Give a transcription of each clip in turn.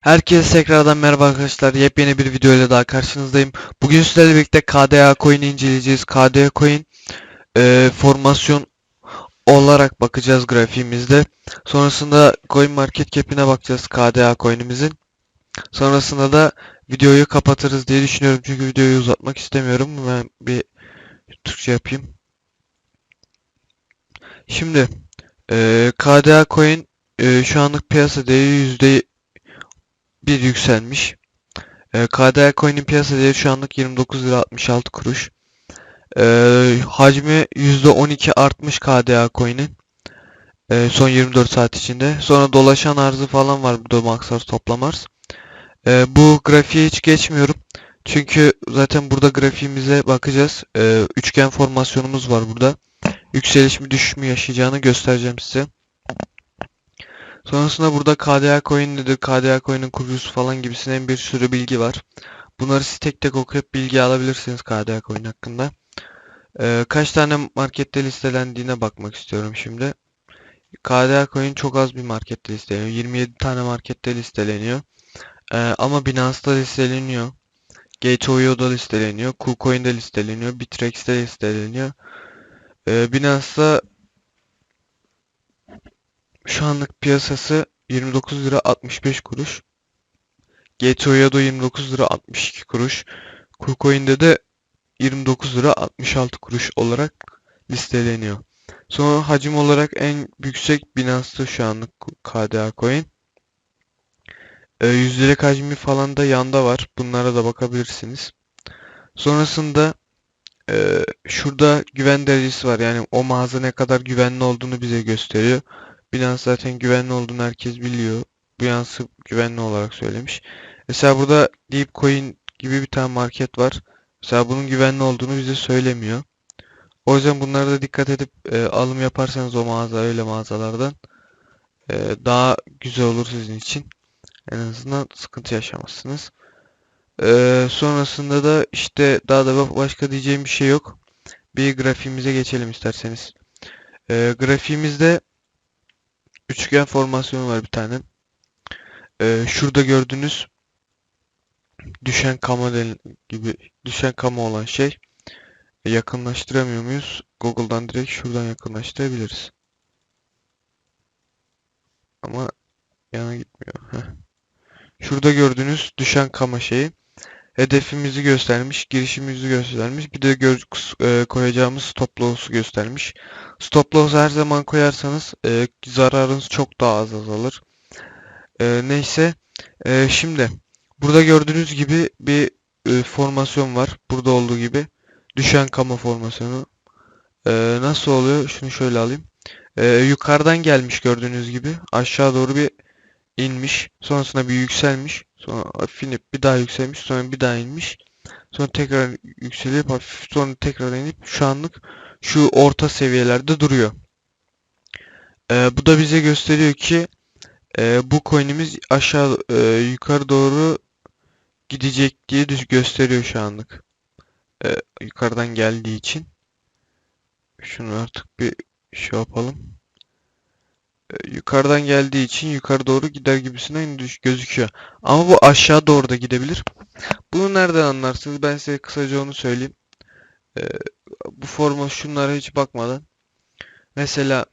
Herkese tekrardan merhaba arkadaşlar. Yepyeni bir video ile daha karşınızdayım. Bugün sizlerle birlikte KDA Coin'i inceleyeceğiz. KDA Coin e, formasyon olarak bakacağız grafiğimizde. Sonrasında Coin Market Cap'ine bakacağız KDA Coin'imizin. Sonrasında da videoyu kapatırız diye düşünüyorum. Çünkü videoyu uzatmak istemiyorum. Ben bir Türkçe yapayım. Şimdi e, KDA Coin e, şu anlık piyasa değeri bir yükselmiş. E, KDA Coin'in piyasa değeri şu anlık 29 lira 66 kuruş. E, hacmi %12 artmış KDA Coin'in. E, son 24 saat içinde. Sonra dolaşan arzı falan var burada max arz toplam arz. Bu grafiğe hiç geçmiyorum. Çünkü zaten burada grafiğimize bakacağız. Üçgen formasyonumuz var burada. Yükseliş mi düşüş mü yaşayacağını göstereceğim size. Sonrasında burada KDA coin nedir, KDA coin'in kurucusu falan gibisinden bir sürü bilgi var. Bunları siz tek tek okuyup bilgi alabilirsiniz KDA coin hakkında. Ee, kaç tane markette listelendiğine bakmak istiyorum şimdi. KDA coin çok az bir markette listeleniyor. 27 tane markette listeleniyor. Ee, ama Binance'da listeleniyor. Gate.io'da listeleniyor. KuCoin'de listeleniyor. Bitrex'te listeleniyor. Ee, Binance'da anlık piyasası 29 lira 65 kuruş. GTO'ya da 29 lira 62 kuruş. KuCoin'de de 29 lira 66 kuruş olarak listeleniyor. Sonra hacim olarak en yüksek Binance'da şu anlık KDA Coin. E, yüzdelik hacmi falan da yanda var. Bunlara da bakabilirsiniz. Sonrasında e, şurada güven derecesi var. Yani o mağaza ne kadar güvenli olduğunu bize gösteriyor. Binance zaten güvenli olduğunu herkes biliyor. Binance'ı güvenli olarak söylemiş. Mesela burada Deepcoin gibi bir tane market var. Mesela bunun güvenli olduğunu bize söylemiyor. O yüzden bunlara da dikkat edip e, alım yaparsanız o mağaza öyle mağazalardan e, daha güzel olur sizin için. En azından sıkıntı yaşamazsınız. E, sonrasında da işte daha da başka diyeceğim bir şey yok. Bir grafiğimize geçelim isterseniz. E, grafiğimizde üçgen formasyonu var bir tane. Ee, şurada gördüğünüz düşen kama gibi düşen kama olan şey e, yakınlaştıramıyor muyuz? Google'dan direkt şuradan yakınlaştırabiliriz. Ama yana gitmiyor. Heh. Şurada gördüğünüz düşen kama şeyi hedefimizi göstermiş, girişimizi göstermiş. Bir de gö e, koyacağımız stop loss'u göstermiş. Stop loss her zaman koyarsanız e, zararınız çok daha az azalır. E, neyse. E, şimdi burada gördüğünüz gibi bir e, formasyon var. Burada olduğu gibi. Düşen kama formasyonu. E, nasıl oluyor? Şunu şöyle alayım. E, yukarıdan gelmiş gördüğünüz gibi. Aşağı doğru bir inmiş. Sonrasında bir yükselmiş. Sonra hafif inip bir daha yükselmiş. Sonra bir daha inmiş. Sonra tekrar yükselip hafif sonra tekrar inip şu anlık şu orta seviyelerde duruyor. Ee, bu da bize gösteriyor ki e, bu coin'imiz aşağı e, yukarı doğru gidecek diye gösteriyor şu anlık. E, yukarıdan geldiği için. Şunu artık bir şey yapalım. E, yukarıdan geldiği için yukarı doğru gider gibisinden gözüküyor. Ama bu aşağı doğru da gidebilir. Bunu nereden anlarsınız? Ben size kısaca onu söyleyeyim. E, bu forma şunlara hiç bakmadan. Mesela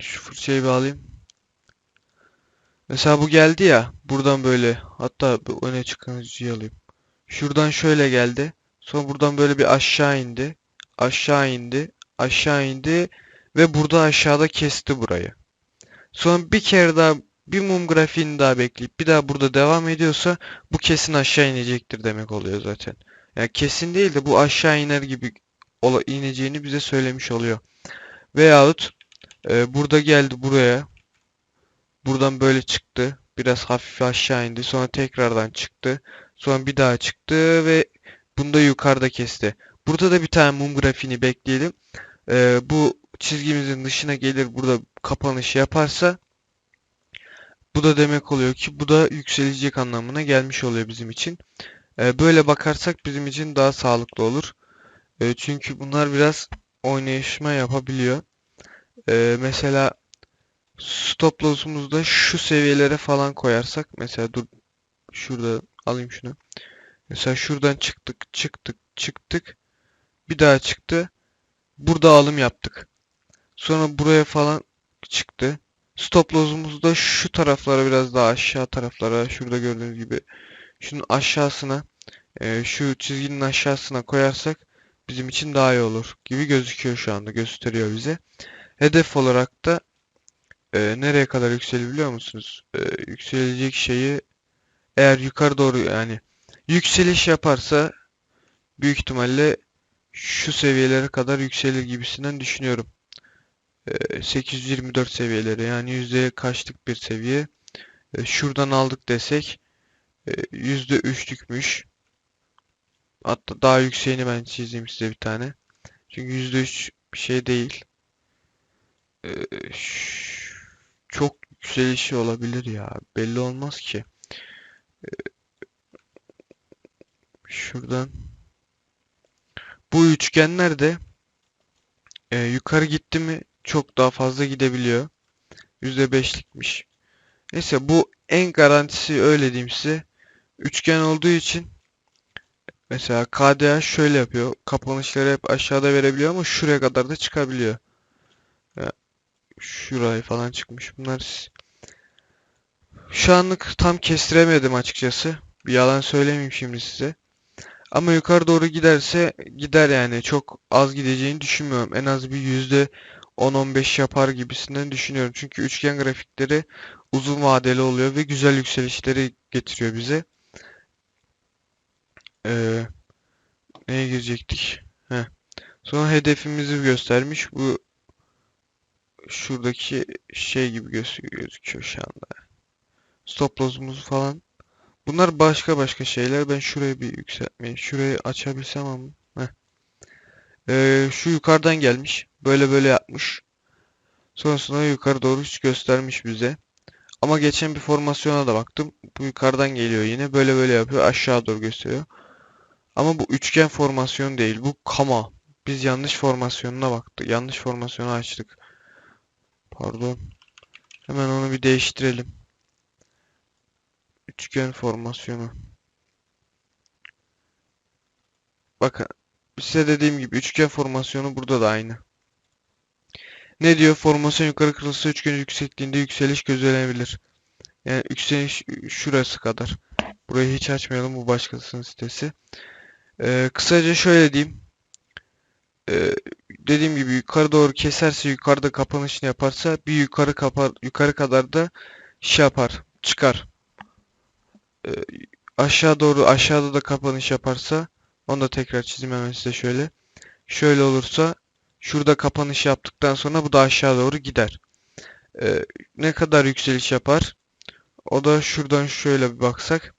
şu fırçayı bir alayım. Mesela bu geldi ya. Buradan böyle. Hatta öne çıkarıcıyı alayım. Şuradan şöyle geldi. Sonra buradan böyle bir aşağı indi. Aşağı indi. Aşağı indi. Ve burada aşağıda kesti burayı. Sonra bir kere daha bir mum grafiğini daha bekleyip bir daha burada devam ediyorsa bu kesin aşağı inecektir demek oluyor zaten. Yani kesin değil de bu aşağı iner gibi ineceğini bize söylemiş oluyor. Veyahut e, burada geldi buraya. Buradan böyle çıktı. Biraz hafif aşağı indi. Sonra tekrardan çıktı. Sonra bir daha çıktı ve bunda yukarıda kesti. Burada da bir tane mum grafiğini bekleyelim. E, bu çizgimizin dışına gelir burada kapanış yaparsa bu da demek oluyor ki bu da yükselecek anlamına gelmiş oluyor bizim için. E, böyle bakarsak bizim için daha sağlıklı olur. E, çünkü bunlar biraz oynayışma yapabiliyor. E, mesela Stop loss'umuzu da şu seviyelere falan koyarsak mesela dur şurada alayım şunu. Mesela şuradan çıktık, çıktık, çıktık. Bir daha çıktı. Burada alım yaptık. Sonra buraya falan çıktı. Stop loss'umuzu da şu taraflara biraz daha aşağı taraflara şurada gördüğünüz gibi şunun aşağısına e, şu çizginin aşağısına koyarsak bizim için daha iyi olur gibi gözüküyor şu anda gösteriyor bize. Hedef olarak da e, nereye kadar yükselir biliyor musunuz? E, yükselecek şeyi eğer yukarı doğru yani yükseliş yaparsa büyük ihtimalle şu seviyelere kadar yükselir gibisinden düşünüyorum. E, 824 seviyeleri yani yüzdeye kaçlık bir seviye. E, şuradan aldık desek e, yüzde üçlükmüş. Hatta daha yükseğini ben çizeyim size bir tane. Çünkü yüzde üç bir şey değil. E, ş- çok yükselişi olabilir ya. Belli olmaz ki. Şuradan. Bu üçgenler de e, yukarı gitti mi çok daha fazla gidebiliyor. %5'likmiş. Neyse bu en garantisi öyle diyeyim size. Üçgen olduğu için mesela KDA şöyle yapıyor. Kapanışları hep aşağıda verebiliyor ama şuraya kadar da çıkabiliyor. Ya, şuraya falan çıkmış. Bunlar şu anlık tam kestiremedim açıkçası. Bir yalan söylemeyeyim şimdi size. Ama yukarı doğru giderse gider yani. Çok az gideceğini düşünmüyorum. En az bir yüzde 10-15 yapar gibisinden düşünüyorum. Çünkü üçgen grafikleri uzun vadeli oluyor ve güzel yükselişleri getiriyor bize. Ee, neye girecektik? Heh. Sonra hedefimizi göstermiş. Bu şuradaki şey gibi göz- gözüküyor şu anda. Stop loss'umuz falan. Bunlar başka başka şeyler. Ben şurayı bir yükseltmeyi, şurayı açabilsem ama. Ee, şu yukarıdan gelmiş. Böyle böyle yapmış. Sonrasında yukarı doğru hiç göstermiş bize. Ama geçen bir formasyona da baktım. Bu yukarıdan geliyor yine. Böyle böyle yapıyor. Aşağı doğru gösteriyor. Ama bu üçgen formasyon değil. Bu kama. Biz yanlış formasyonuna baktık. Yanlış formasyonu açtık. Pardon. Hemen onu bir değiştirelim. Üçgen formasyonu. Bakın size dediğim gibi üçgen formasyonu burada da aynı. Ne diyor? Formasyon yukarı kırılsa üçgen yüksekliğinde yükseliş gözlenebilir. Yani yükseliş şurası kadar. Burayı hiç açmayalım. Bu başkasının sitesi. Ee, kısaca şöyle diyeyim. Ee, dediğim gibi yukarı doğru keserse yukarıda kapanışını yaparsa bir yukarı kapar yukarı kadar da şey yapar çıkar. Ee, aşağı doğru aşağıda da kapanış yaparsa onu da tekrar çizeyim hemen size şöyle. Şöyle olursa şurada kapanış yaptıktan sonra bu da aşağı doğru gider. Ee, ne kadar yükseliş yapar? O da şuradan şöyle bir baksak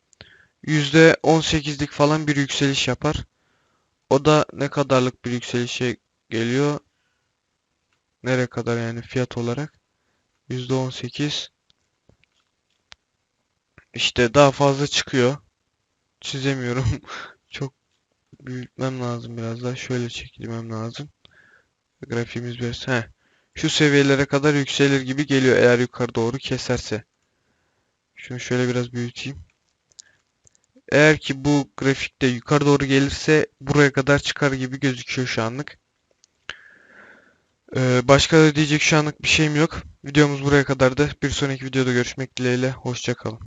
%18'lik falan bir yükseliş yapar. O da ne kadarlık bir yükselişe geliyor? Nereye kadar yani fiyat olarak? %18. İşte daha fazla çıkıyor. Çizemiyorum. Çok büyütmem lazım biraz daha. Şöyle çekilmem lazım. Grafiğimiz biraz. Heh. Şu seviyelere kadar yükselir gibi geliyor eğer yukarı doğru keserse. Şunu şöyle biraz büyüteyim. Eğer ki bu grafikte yukarı doğru gelirse buraya kadar çıkar gibi gözüküyor şu anlık. Ee, başka da diyecek şu anlık bir şeyim yok. Videomuz buraya kadardı. Bir sonraki videoda görüşmek dileğiyle. Hoşça kalın.